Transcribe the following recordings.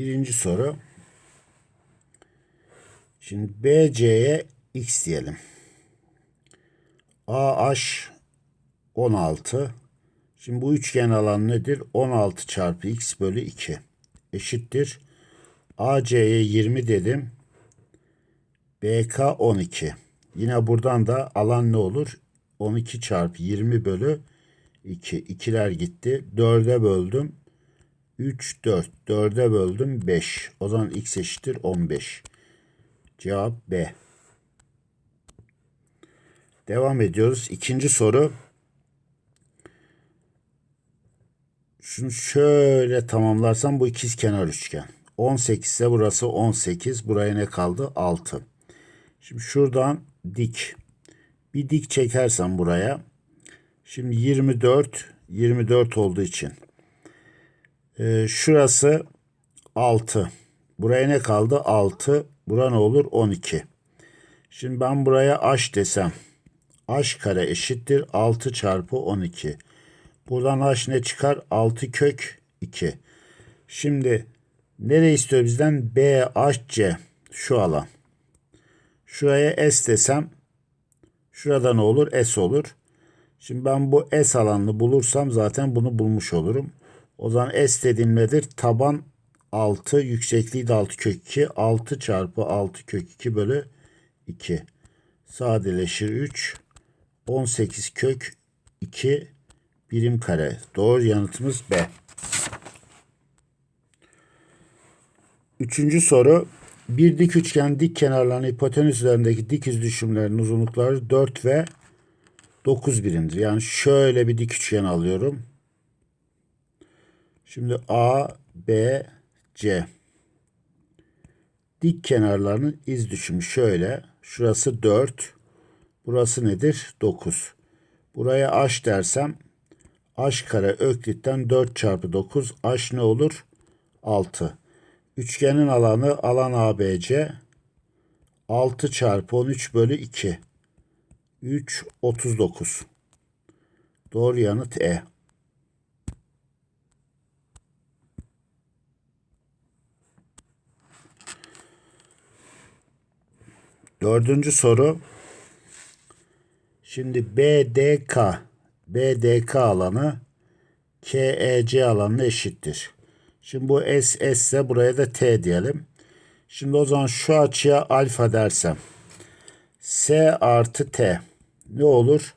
Birinci soru. Şimdi BC'ye x diyelim. AH 16. Şimdi bu üçgen alan nedir? 16 çarpı x bölü 2 eşittir. AC'ye 20 dedim. BK 12. Yine buradan da alan ne olur? 12 çarpı 20 bölü 2. İkiler gitti. 4'e böldüm. 3, 4. 4'e böldüm 5. O zaman x eşittir 15. Cevap B. Devam ediyoruz. İkinci soru. Şunu şöyle tamamlarsam bu ikiz kenar üçgen. 18 ise burası 18. Buraya ne kaldı? 6. Şimdi şuradan dik. Bir dik çekersem buraya. Şimdi 24. 24 olduğu için. Ee, şurası 6. Buraya ne kaldı? 6. Bura ne olur? 12. Şimdi ben buraya h desem. h kare eşittir 6 çarpı 12. Buradan h ne çıkar? 6 kök 2. Şimdi nereye istiyor bizden? B, H, C. Şu alan. Şuraya S desem. Şurada ne olur? S olur. Şimdi ben bu S alanını bulursam zaten bunu bulmuş olurum. O zaman S dediğim nedir? Taban 6, yüksekliği de 6 kök 2. 6 çarpı 6 kök 2 bölü 2. Sadeleşir 3. 18 kök 2 birim kare. Doğru yanıtımız B. Üçüncü soru. Bir dik üçgen dik kenarlarının hipotenüs üzerindeki dik yüz düşümlerinin uzunlukları 4 ve 9 birimdir. Yani şöyle bir dik üçgen alıyorum. Şimdi A, B, C. Dik kenarlarının iz düşümü şöyle. Şurası 4. Burası nedir? 9. Buraya h dersem h kare öklitten 4 çarpı 9. h ne olur? 6. Üçgenin alanı alan ABC 6 çarpı 13 bölü 2. 3, 39. Doğru yanıt E. Dördüncü soru. Şimdi BDK BDK alanı KEC alanına eşittir. Şimdi bu S S ise buraya da T diyelim. Şimdi o zaman şu açıya alfa dersem S artı T ne olur?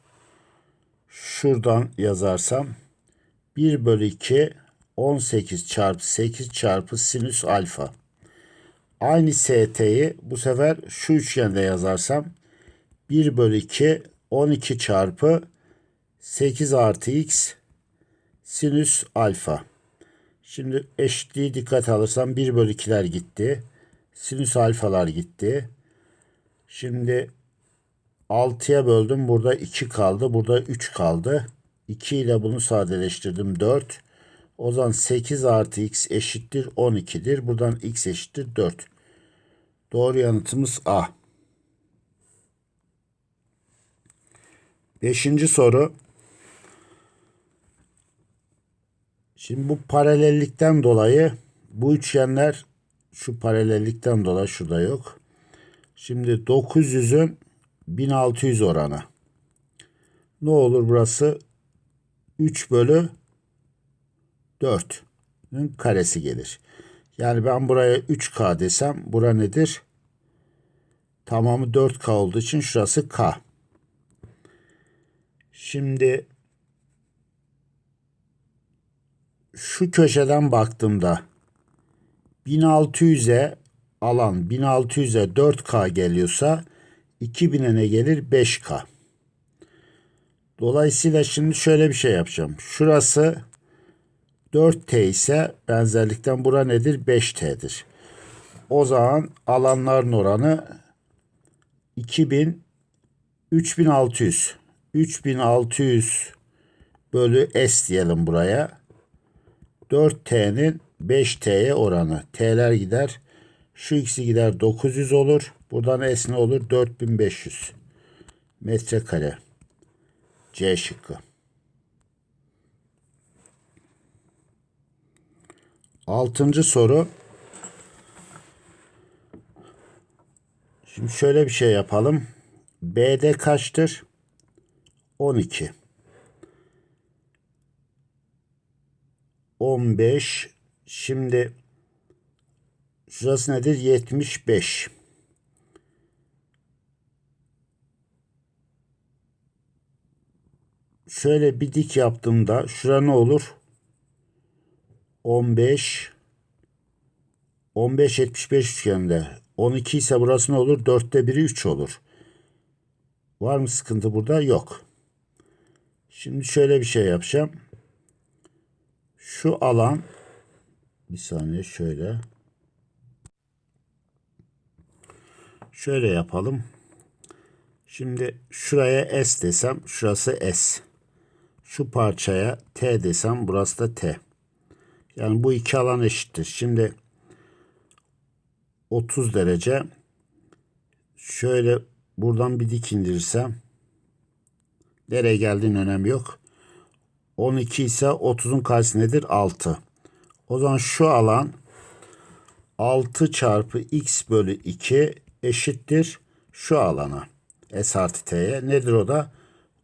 Şuradan yazarsam 1 bölü 2 18 çarpı 8 çarpı sinüs alfa. Aynı ST'yi bu sefer şu üçgende yazarsam 1 bölü 2 12 çarpı 8 artı x sinüs alfa. Şimdi eşitliği dikkat alırsam 1 bölü 2'ler gitti. Sinüs alfalar gitti. Şimdi 6'ya böldüm. Burada 2 kaldı. Burada 3 kaldı. 2 ile bunu sadeleştirdim. 4. O zaman 8 artı x eşittir 12'dir. Buradan x eşittir 4. Doğru yanıtımız A. Beşinci soru. Şimdi bu paralellikten dolayı bu üçgenler şu paralellikten dolayı şurada yok. Şimdi 900'ün 1600 oranı. Ne olur burası? 3 bölü 4'ün karesi gelir. Yani ben buraya 3K desem bura nedir? Tamamı 4K olduğu için şurası K. Şimdi şu köşeden baktığımda 1600'e alan 1600'e 4K geliyorsa 2000'e ne gelir? 5K. Dolayısıyla şimdi şöyle bir şey yapacağım. Şurası 4T ise benzerlikten bura nedir? 5T'dir. O zaman alanların oranı 2000 3600 3600 bölü S diyelim buraya. 4T'nin 5T'ye oranı. T'ler gider. Şu ikisi gider 900 olur. Buradan S ne olur? 4500 metrekare. C şıkkı. Altıncı soru. Şimdi şöyle bir şey yapalım. B'de kaçtır? 12. 15. Şimdi şurası nedir? 75. Şöyle bir dik yaptığımda şura ne olur? 15 15 75 üçgeninde 12 ise burası ne olur? 4'te 1'i 3 olur. Var mı sıkıntı burada? Yok. Şimdi şöyle bir şey yapacağım. Şu alan bir saniye şöyle. Şöyle yapalım. Şimdi şuraya S desem şurası S. Şu parçaya T desem burası da T. Yani bu iki alan eşittir. Şimdi 30 derece şöyle buradan bir dik indirirsem nereye geldiğinin önemi yok. 12 ise 30'un karşısı nedir? 6. O zaman şu alan 6 çarpı x bölü 2 eşittir şu alana. S artı t'ye. Nedir o da?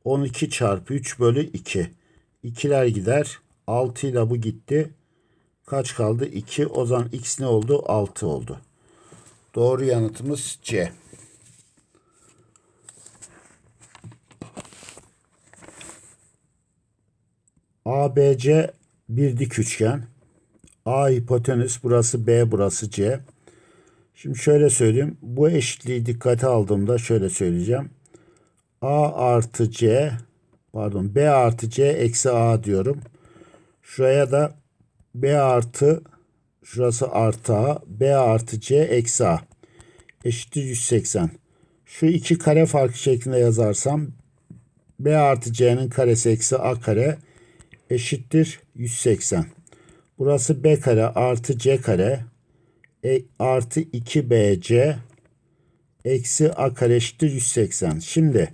12 çarpı 3 bölü 2. 2'ler gider. 6 ile bu gitti. Kaç kaldı? 2. O zaman x ne oldu? 6 oldu. Doğru yanıtımız C. ABC bir dik üçgen. A hipotenüs burası B burası C. Şimdi şöyle söyleyeyim. Bu eşitliği dikkate aldığımda şöyle söyleyeceğim. A artı C pardon B artı C eksi A diyorum. Şuraya da B artı şurası artı A B artı C eksi A eşittir 180. Şu iki kare farkı şeklinde yazarsam B artı C'nin karesi eksi A kare eşittir 180. Burası B kare artı C kare e, artı 2BC eksi A kare eşittir 180. Şimdi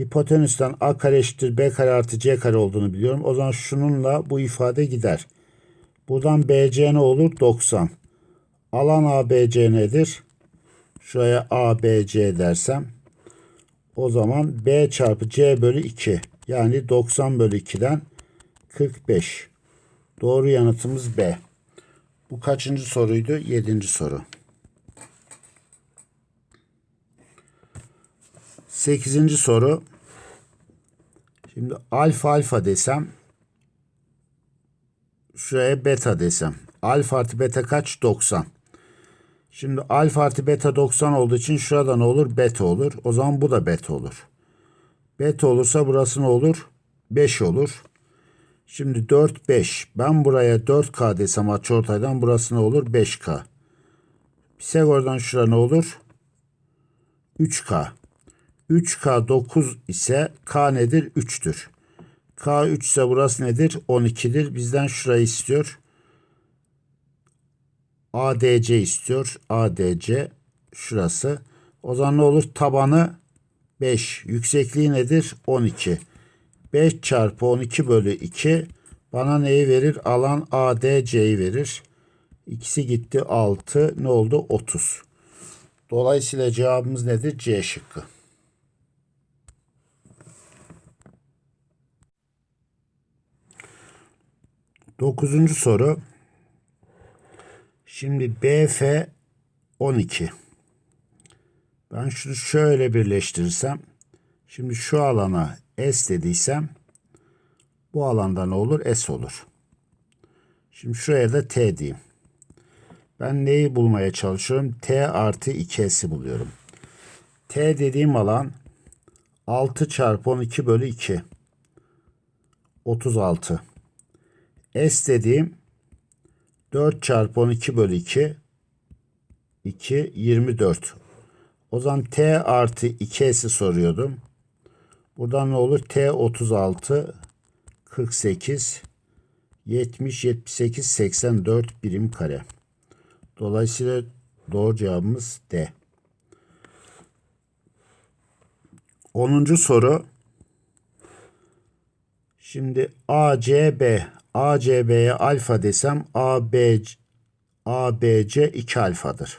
hipotenüsten A kare eşittir B kare artı C kare olduğunu biliyorum. O zaman şununla bu ifade gider. Buradan BC ne olur? 90. Alan ABC nedir? Şuraya ABC dersem o zaman B çarpı C bölü 2 yani 90 bölü 2'den 45. Doğru yanıtımız B. Bu kaçıncı soruydu? Yedinci soru. Sekizinci soru. Şimdi alfa alfa desem şuraya beta desem. Alfa artı beta kaç? 90. Şimdi alfa artı beta 90 olduğu için şurada ne olur? Beta olur. O zaman bu da beta olur. Beta olursa burası ne olur? 5 olur. Şimdi 4, 5. Ben buraya 4K desem açıortaydan burası ne olur? 5K. Pisagor'dan şura ne olur? 3K. 3K 9 ise K nedir? 3'tür. K 3 ise burası nedir? 12'dir. Bizden şurayı istiyor. ADC istiyor. ADC şurası. O zaman ne olur? Tabanı 5. Yüksekliği nedir? 12. 5 çarpı 12 bölü 2 bana neyi verir? Alan ADC'yi verir. İkisi gitti 6. Ne oldu? 30. Dolayısıyla cevabımız nedir? C şıkkı. Dokuzuncu soru. Şimdi BF 12. Ben şunu şöyle birleştirirsem. Şimdi şu alana S dediysem bu alanda ne olur? S olur. Şimdi şuraya da T diyeyim. Ben neyi bulmaya çalışıyorum? T artı 2S'i buluyorum. T dediğim alan 6 çarpı 12 bölü 2. 36. S dediğim 4 çarpı 12 bölü 2. 2 24. O zaman T artı 2S'i soruyordum. Buradan ne olur? T 36 48 70 78 84 birim kare. Dolayısıyla doğru cevabımız D. 10. soru. Şimdi ACB ACB'ye alfa desem AB ABC 2 alfadır.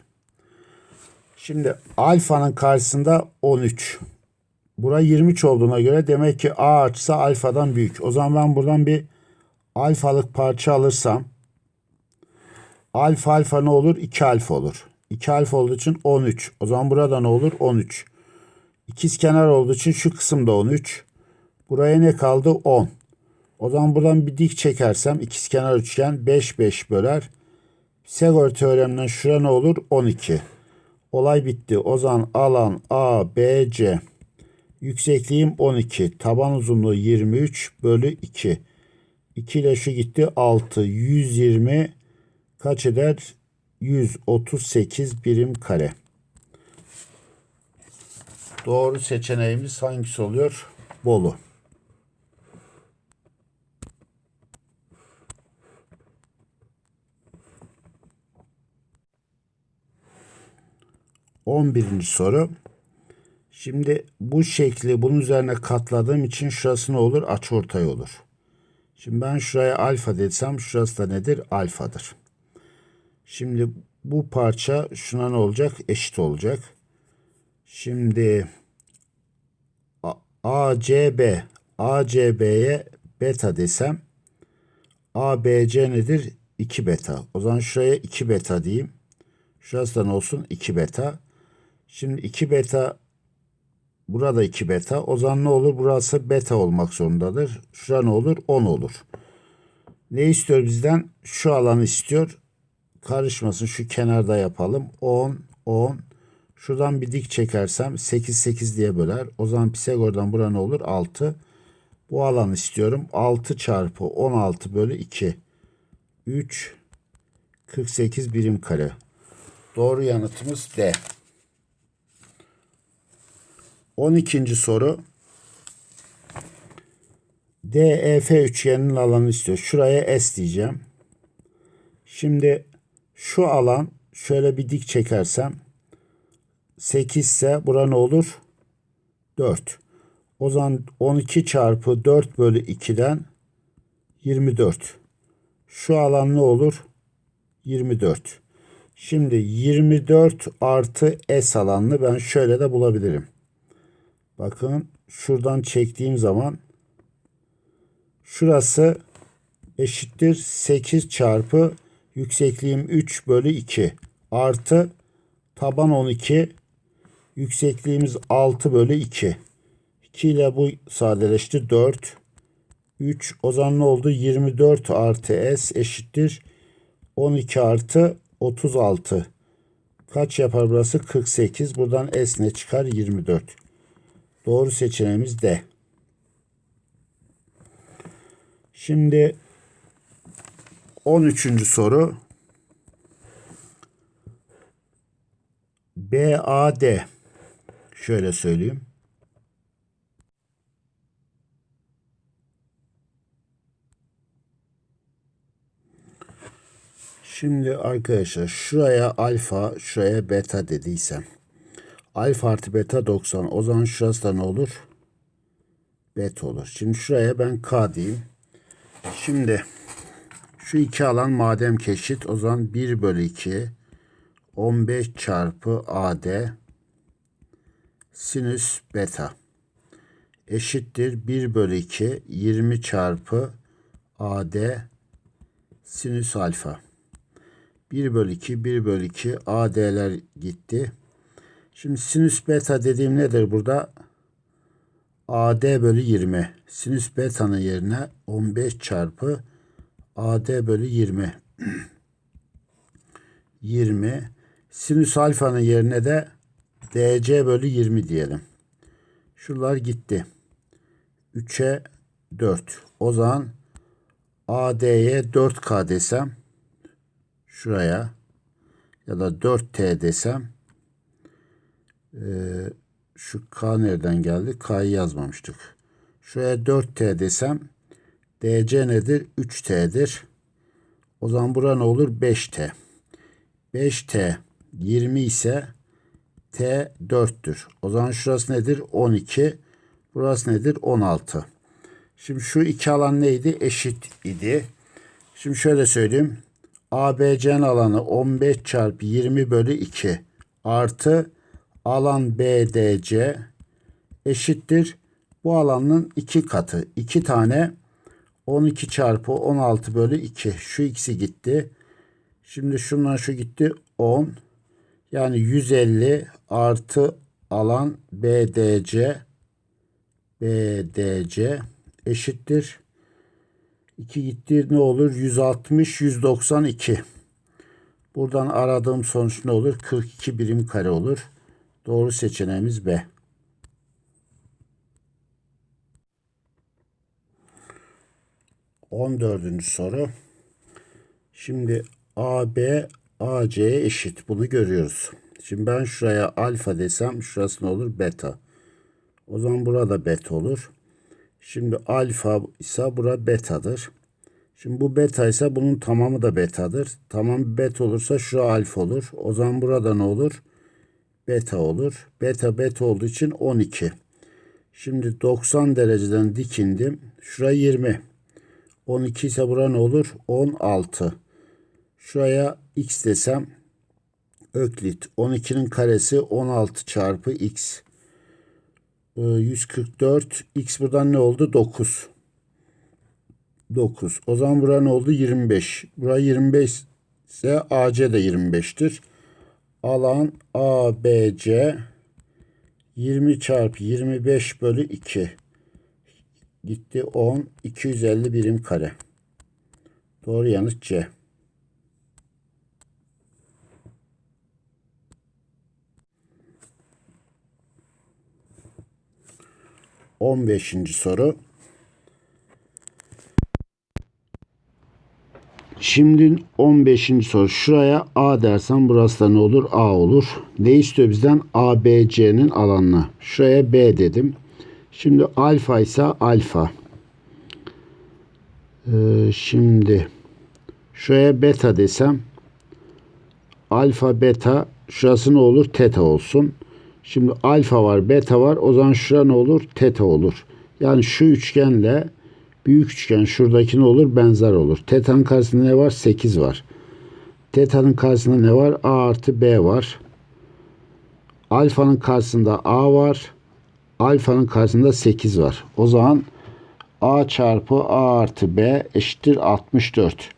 Şimdi alfanın karşısında 13. Bura 23 olduğuna göre demek ki A açısı alfadan büyük. O zaman ben buradan bir alfalık parça alırsam alfa alfa ne olur? 2 alfa olur. 2 alfa olduğu için 13. O zaman burada ne olur? 13. İkiz kenar olduğu için şu kısımda 13. Buraya ne kaldı? 10. O zaman buradan bir dik çekersem ikiz kenar üçgen 5 5 böler. Pisagor teoreminden şura ne olur? 12. Olay bitti. O zaman alan A, B, C. Yüksekliğim 12. Taban uzunluğu 23 bölü 2. 2 ile şu gitti 6. 120 kaç eder? 138 birim kare. Doğru seçeneğimiz hangisi oluyor? Bolu. On birinci soru. Şimdi bu şekli bunun üzerine katladığım için şurası ne olur? Açıortay olur. Şimdi ben şuraya alfa desem şurası da nedir? Alfadır. Şimdi bu parça şuna ne olacak? Eşit olacak. Şimdi ACB ACB'ye beta desem ABC nedir? 2 beta. O zaman şuraya 2 beta diyeyim. Şurası da ne olsun? 2 beta. Şimdi 2 beta burada 2 beta. O zaman ne olur? Burası beta olmak zorundadır. Şura ne olur? 10 olur. Ne istiyor bizden? Şu alanı istiyor. Karışmasın. Şu kenarda yapalım. 10, 10. Şuradan bir dik çekersem 8, 8 diye böler. O zaman Pisagor'dan bura ne olur? 6. Bu alan istiyorum. 6 çarpı 16 bölü 2. 3, 48 birim kare. Doğru yanıtımız D. 12. soru. DEF üçgeninin alanı istiyor. Şuraya S diyeceğim. Şimdi şu alan şöyle bir dik çekersem 8 ise bura ne olur? 4. O zaman 12 çarpı 4 bölü 2'den 24. Şu alan ne olur? 24. Şimdi 24 artı S alanını ben şöyle de bulabilirim. Bakın şuradan çektiğim zaman şurası eşittir 8 çarpı yüksekliğim 3 bölü 2 artı taban 12 yüksekliğimiz 6 bölü 2. 2 ile bu sadeleşti 4. 3 o zaman ne oldu? 24 artı S eşittir 12 artı 36. Kaç yapar burası? 48. Buradan S ne çıkar? 24. Doğru seçeneğimiz D. Şimdi 13. soru. BAD. Şöyle söyleyeyim. Şimdi arkadaşlar şuraya alfa, şuraya beta dediysem. Alfa artı beta 90. O zaman şurası da ne olur? Beta olur. Şimdi şuraya ben K diyeyim. Şimdi şu iki alan madem ki eşit o zaman 1 bölü 2 15 çarpı AD sinüs beta eşittir 1 bölü 2 20 çarpı AD sinüs alfa. 1 bölü 2 1 bölü 2 AD'ler gitti. Şimdi sinüs beta dediğim nedir burada? AD bölü 20. Sinüs beta'nın yerine 15 çarpı AD bölü 20. 20. Sinüs alfanın yerine de DC bölü 20 diyelim. Şunlar gitti. 3'e 4. O zaman AD'ye 4K desem şuraya ya da 4T desem ee, şu K nereden geldi? K'yı yazmamıştık. Şuraya 4T desem DC nedir? 3T'dir. O zaman bura ne olur? 5T. 5T 20 ise T 4'tür. O zaman şurası nedir? 12. Burası nedir? 16. Şimdi şu iki alan neydi? Eşit idi. Şimdi şöyle söyleyeyim. ABC'nin alanı 15 çarpı 20 bölü 2 artı alan BDC eşittir. Bu alanın iki katı. 2 tane 12 çarpı 16 bölü 2. Şu ikisi gitti. Şimdi şundan şu gitti 10. Yani 150 artı alan BDC BDC eşittir. 2 gitti ne olur? 160 192. Buradan aradığım sonuç ne olur? 42 birim kare olur. Doğru seçeneğimiz B. On dördüncü soru. Şimdi AB AC'ye eşit. Bunu görüyoruz. Şimdi ben şuraya alfa desem şurası ne olur? Beta. O zaman burada beta olur. Şimdi alfa ise bura betadır. Şimdi bu beta ise bunun tamamı da betadır. Tamam beta olursa şu alfa olur. O zaman burada ne olur? Beta olur. Beta beta olduğu için 12. Şimdi 90 dereceden dikindim. Şuraya 20. 12 ise bura ne olur? 16. Şuraya x desem Öklit 12'nin karesi 16 çarpı x. Ee, 144 x buradan ne oldu? 9. 9. O zaman bura ne oldu? 25. Bura 25 ise AC de 25'tir. Alan ABC 20 çarpı 25 bölü 2. Gitti 10. 250 birim kare. Doğru yanıt C. 15. soru. Şimdi 15. soru. Şuraya A dersen burası da ne olur? A olur. Ne istiyor bizden? A, B, C'nin alanına. Şuraya B dedim. Şimdi alfa ise alfa. Ee, şimdi şuraya beta desem alfa beta şurası ne olur? Teta olsun. Şimdi alfa var, beta var. O zaman şura ne olur? Teta olur. Yani şu üçgenle büyük üçgen şuradaki ne olur? Benzer olur. Teta'nın karşısında ne var? 8 var. Teta'nın karşısında ne var? A artı B var. Alfa'nın karşısında A var. Alfa'nın karşısında 8 var. O zaman A çarpı A artı B eşittir 64.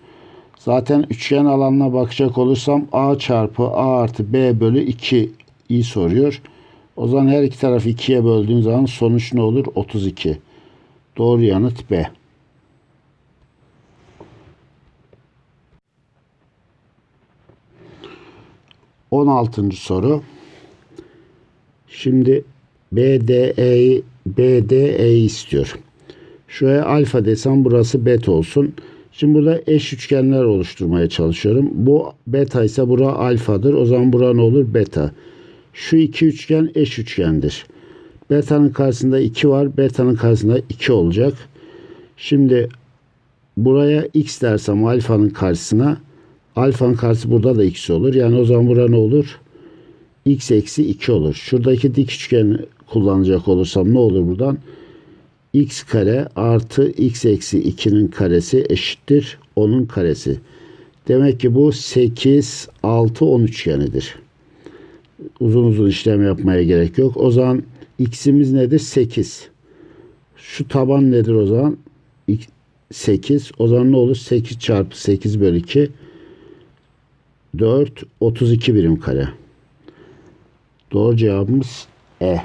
Zaten üçgen alanına bakacak olursam A çarpı A artı B bölü 2 iyi soruyor. O zaman her iki tarafı ikiye böldüğün zaman sonuç ne olur? 32. Doğru yanıt B. On altıncı soru. Şimdi BDE BDE istiyor. Şuraya alfa desem burası beta olsun. Şimdi burada eş üçgenler oluşturmaya çalışıyorum. Bu beta ise bura alfadır. O zaman bura ne olur? Beta. Şu iki üçgen eş üçgendir. Beta'nın karşısında 2 var. Beta'nın karşısında 2 olacak. Şimdi buraya x dersem alfanın karşısına alfanın karşısı burada da x olur. Yani o zaman burada ne olur? x eksi 2 olur. Şuradaki dik üçgeni kullanacak olursam ne olur buradan? x kare artı x eksi 2'nin karesi eşittir 10'un karesi. Demek ki bu 8, 6, 10 üçgenidir uzun uzun işlem yapmaya gerek yok. O zaman x'imiz nedir? 8. Şu taban nedir o zaman? 8. O zaman ne olur? 8 çarpı 8 bölü 2 4 32 birim kare. Doğru cevabımız E.